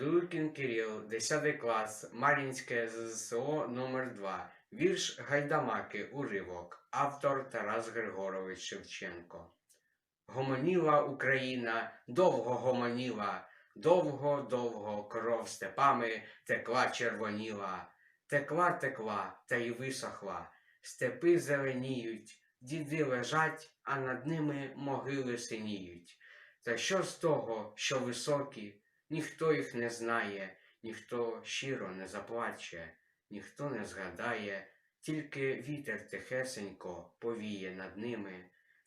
Юркін Кирил, 10 клас, Мар'їнське ЗСО номер 2 Вірш Гайдамаки, уривок. Автор Тарас Григорович Шевченко. Гомоніла Україна, довго гомоніла, довго-довго кров степами текла червоніла, текла, текла, та й висохла. Степи зеленіють, діди лежать, а над ними могили синіють. Та що з того, що високі, ніхто їх не знає, ніхто щиро не заплаче, ніхто не згадає, тільки вітер тихесенько повіє над ними,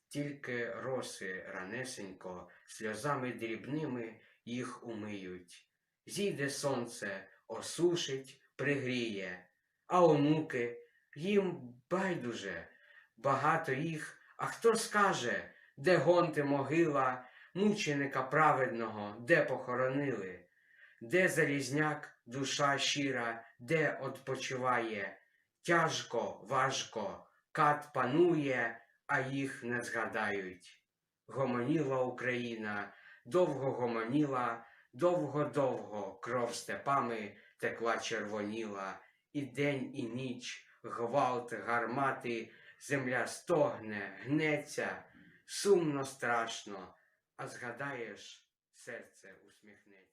тільки роси ранесенько сльозами дрібними їх умиють. Зійде сонце, осушить, пригріє, а онуки їм байдуже, багато їх, а хто скаже, де гонти могила, мученика праведного, де похоронили, де залізняк, душа щира, де odpoчиває, тяжко, важко, кат панує, а їх не згадають. Гомоніла Україна, довго гомоніла, довго-довго кров степами текла червоніла, і день, і ніч, гвалт, гармати, земля стогне, гнеться, сумно страшно, а згадаєш, серце усміхне.